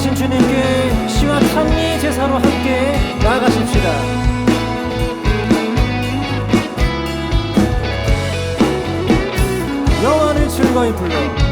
되신 주님께 시와 찬미 제사로 함께 나아가십시다. 영원을 즐거이 불러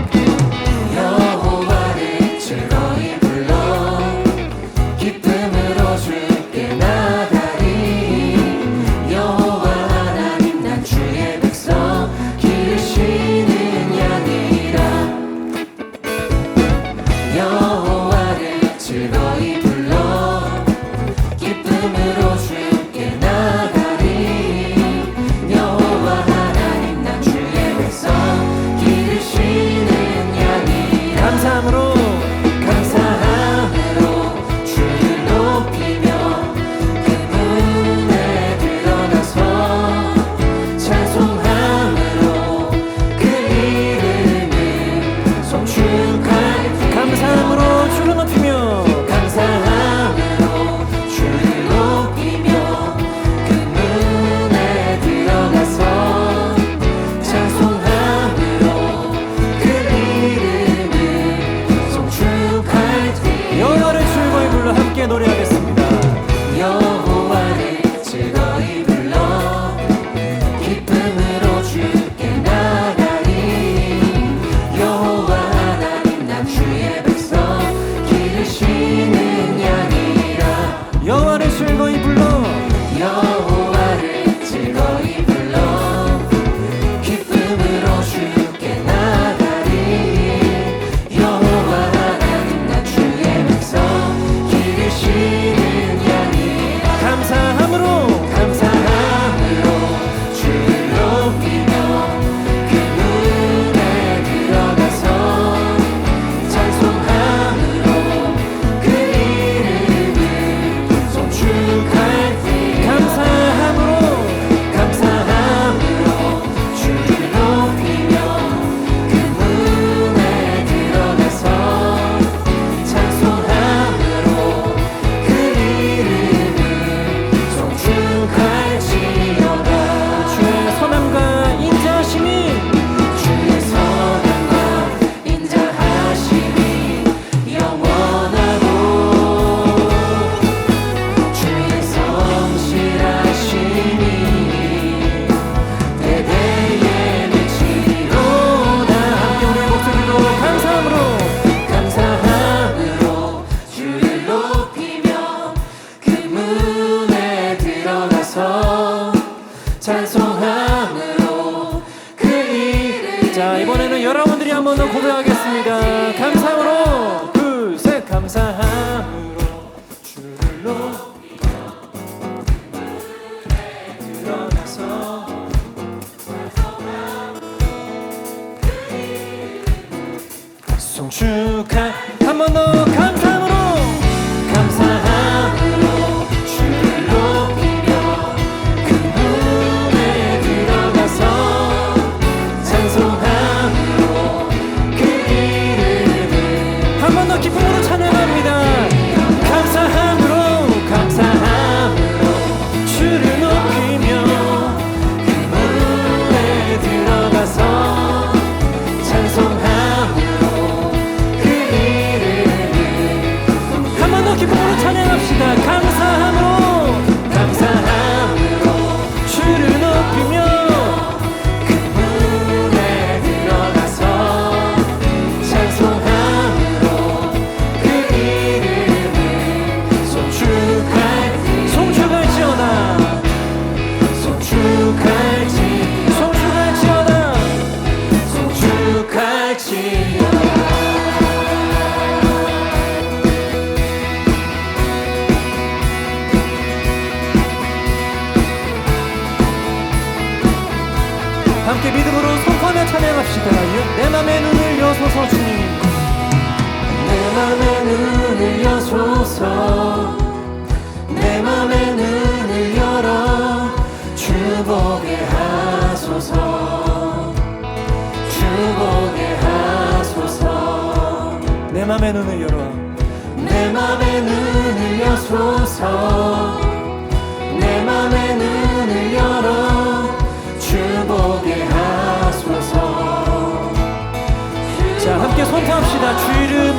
있습니다. 감사함으로 둘셋 감사함으로 주를 높이며 드러나서 송축하 함께 믿음으로 손건에 찬양합시다. 내 맘의 눈을 여소서 주님. 내 맘의 눈을 여소서. 내 맘의 눈을 열어 주 보게 하소서. 맘의 눈을 열어. 내 맘의 눈을 여소서. 내 맘의 눈을 열어. 주 보게 하소서. 자 함께 손잡시다. 주 이름.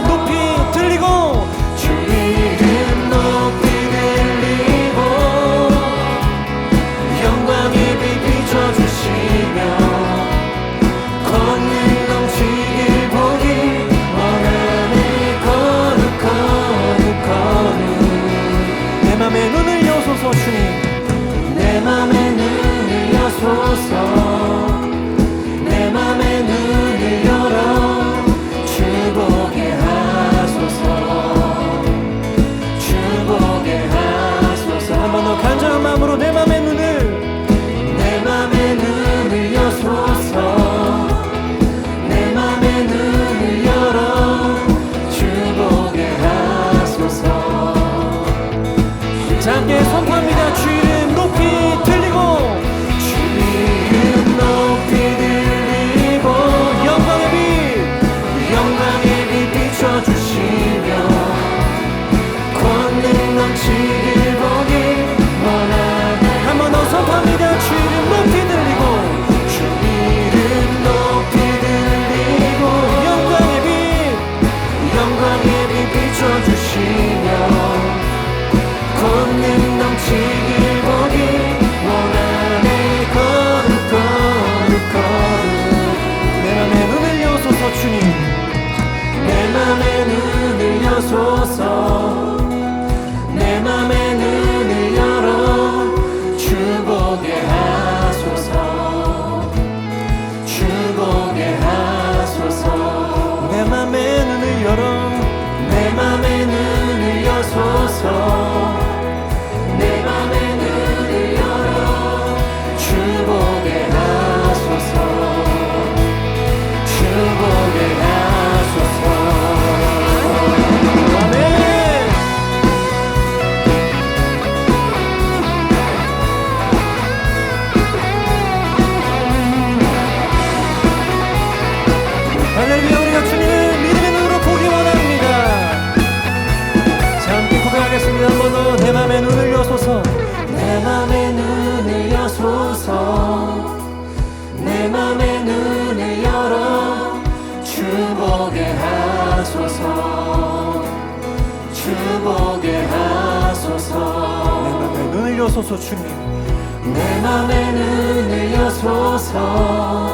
주님. 내 맘의 눈을 여소서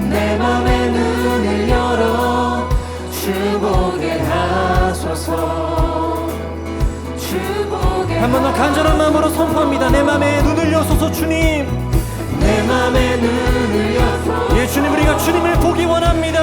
내 맘의 눈을 열어 주보게 하소서. 주보게 한번 더 간절한 마음으로 선포합니다. 내 맘에 눈을 여소서 주님. 내 맘의 눈을 여소 예 주님 우리가 주님을 보기 원합니다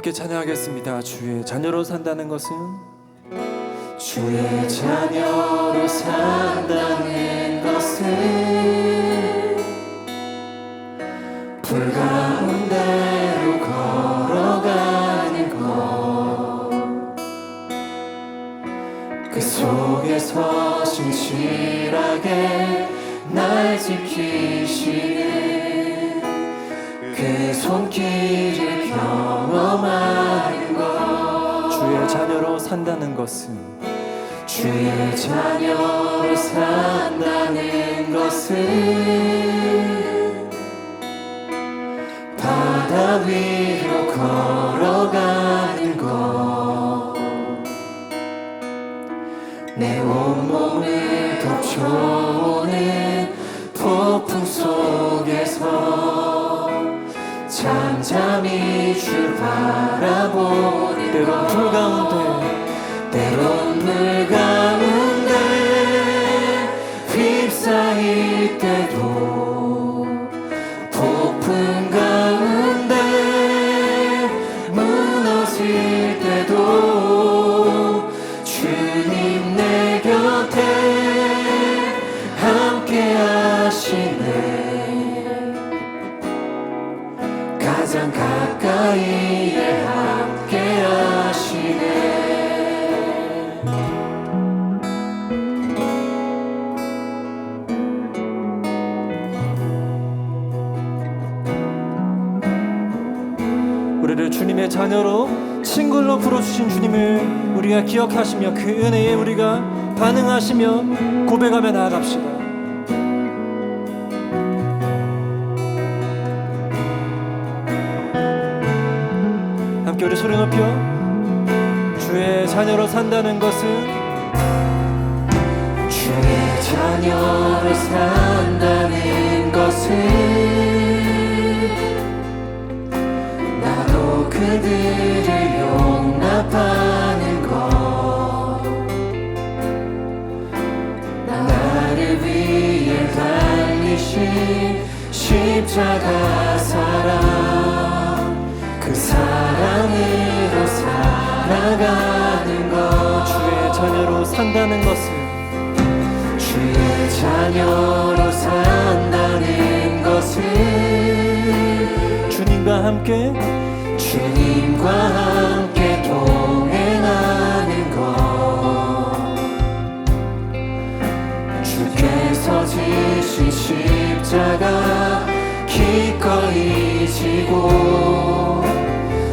함께 찬양하겠습니다. 주의 자녀로 산다는 것은? 주의 자녀로 산다는 것은 불 가운데로 걸어가는 것그 속에서 신실하게 날 지키시는 그 손길을 경험하는 것. 주의 자녀로 산다는 것은 주의 자녀로 산다는 것은 바다 위로 걸어가는 것 내 온몸을 덮쳐오는 폭풍 속에서 잠잠히 줄 바라보는 가운데 기억하시며 그 은혜에 우리가 반응하시며 고백하며 나아갑시다. 함께 우리 소리 높여 주의 자녀로 산다는 것은 주의 자녀로 산다는 것은 나도 그들을 용납하 십자가 사랑. 그 사랑으로 살아가는 것. 주의 자녀로 산다는 것을 주의 자녀로 산다는 것은 주님과 함께 주님과 함께 동행하는 것. 주께서 지신 시 십자가 기꺼이 지고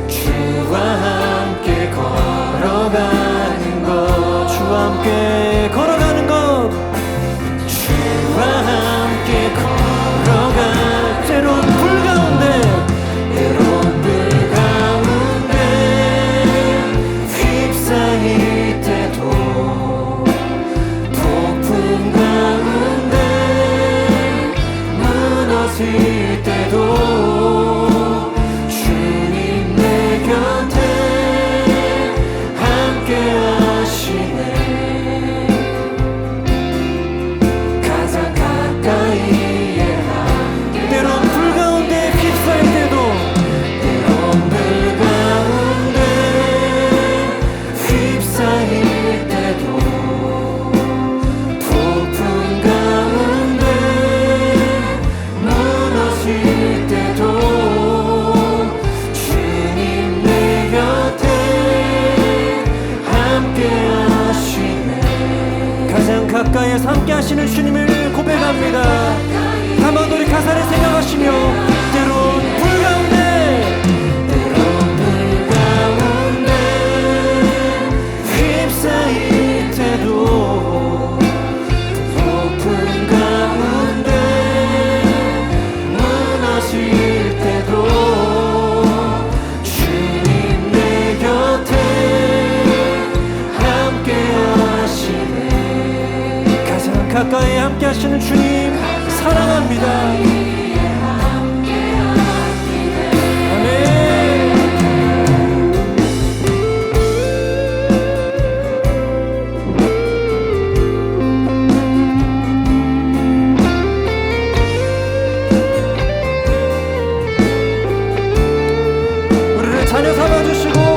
주와 함께 걸어가는 것. 주와 함께 걸어가는 것. 주와 함께 자녀 삼아주시고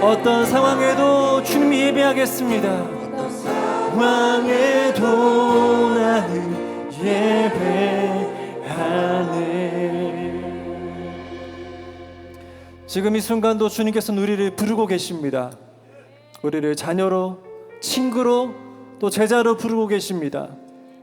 어떤 상황에도 주님 예배하겠습니다. 상황에도 나는 예배하네. 지금 이 순간도 주님께서 우리를 부르고 계십니다. 우리를 자녀로 친구로 또 제자로 부르고 계십니다.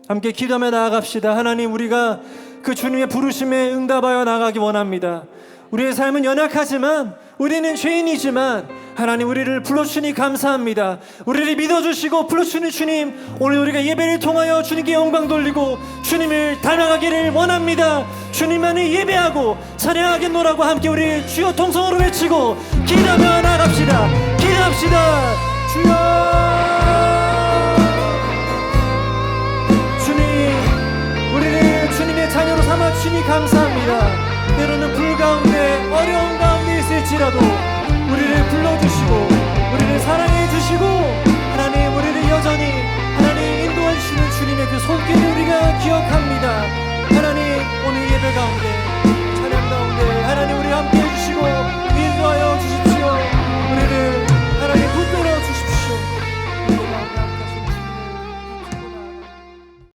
함께 기도하며 나아갑시다. 하나님 우리가 그 주님의 부르심에 응답하여 나가기 원합니다. 우리의 삶은 연약하지만 우리는 죄인이지만 하나님 우리를 불러주시니 감사합니다. 우리를 믿어주시고 불러주시는 주님 오늘 우리가 예배를 통하여 주님께 영광 돌리고 주님을 닮아가기를 원합니다. 주님만을 예배하고 찬양하겠노라고 함께 우리 주여 통성으로 외치고 기도하며 나갑시다. 기도합시다. 주여 사랑해 주시고 하나님 우리를 여전히 하나님 인도해 주시는 주님의 그 손길을 우리가 기억합니다. 하나님 오늘 예배 가운데 찬양 가운데 하나님 우리 함께 해주시고 인도하여 주시옵소서.